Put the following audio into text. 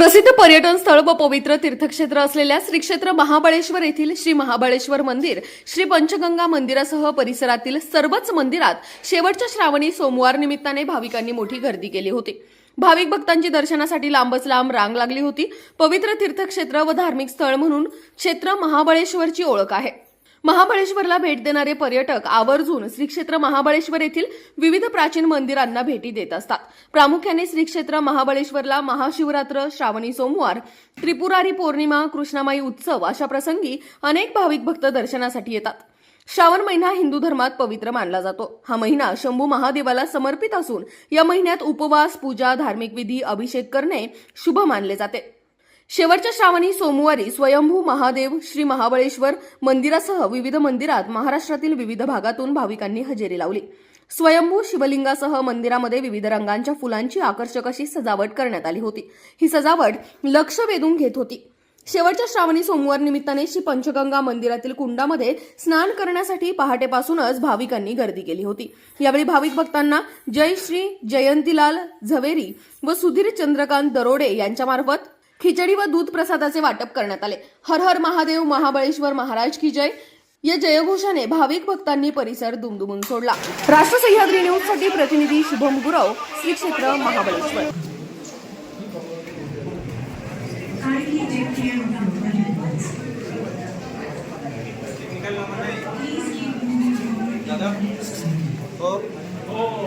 प्रसिद्ध पर्यटन स्थळ व पवित्र तीर्थक्षेत्र असलेल्या श्री क्षेत्र महाबळेश्वर येथील श्री महाबळेश्वर मंदिर श्री पंचगंगा मंदिरासह परिसरातील सर्वच मंदिरात शेवटच्या श्रावणी सोमवार निमित्ताने भाविकांनी मोठी गर्दी केली होती. भाविक भक्तांची दर्शनासाठी लांबच लांब रांग लागली होती. पवित्र तीर्थक्षेत्र व धार्मिक स्थळ म्हणून क्षेत्र महाबळेश्वरची ओळख आहे. महाबळेश्वरला भेट देणारे पर्यटक आवर्जून श्री क्षेत्र महाबळेश्वर येथील विविध प्राचीन मंदिरांना भेटी देत असतात. प्रामुख्याने श्री क्षेत्र महाबळेश्वरला महाशिवरात्र श्रावणी सोमवार त्रिपुरारी पौर्णिमा कृष्णामाई उत्सव अशा प्रसंगी अनेक भाविक भक्त दर्शनासाठी येतात. श्रावण महिना हिंदू धर्मात पवित्र मानला जातो. हा महिना शंभू महादेवाला समर्पित असून या महिन्यात उपवास पूजा धार्मिक विधी अभिषेक करणे शुभ मानले जाते. शेवटच्या श्रावणी सोमवारी स्वयंभू महादेव श्री महाबळेश्वर मंदिरासह विविध मंदिरात महाराष्ट्रातील विविध भागातून भाविकांनी हजेरी लावली. स्वयंभू शिवलिंगासह मंदिरामध्ये विविध रंगांच्या फुलांची आकर्षक अशी सजावट करण्यात आली होती. ही सजावट लक्ष वेधून घेत होती. शेवटच्या श्रावणी सोमवार निमित्ताने श्री पंचगंगा मंदिरातील कुंडामध्ये स्नान करण्यासाठी पहाटेपासूनच भाविकांनी गर्दी केली होती. यावेळी भाविक भक्तांना जय श्री जयंतीलाल झवेरी व सुधीर चंद्रकांत दरोडे यांच्यामार्फत खिचडी व दूध प्रसादाचे वाटप करण्यात आले. हर हर महादेव महाबळेश्वर महाराज की जय. या जयघोषाने भाविक भक्तांनी परिसर दुमदुमून सोडला. राष्ट्र सह्याद्री न्यूजसाठी प्रतिनिधी शुभम गुरव श्री क्षेत्र महाबळेश्वर. दादा. हो. हो.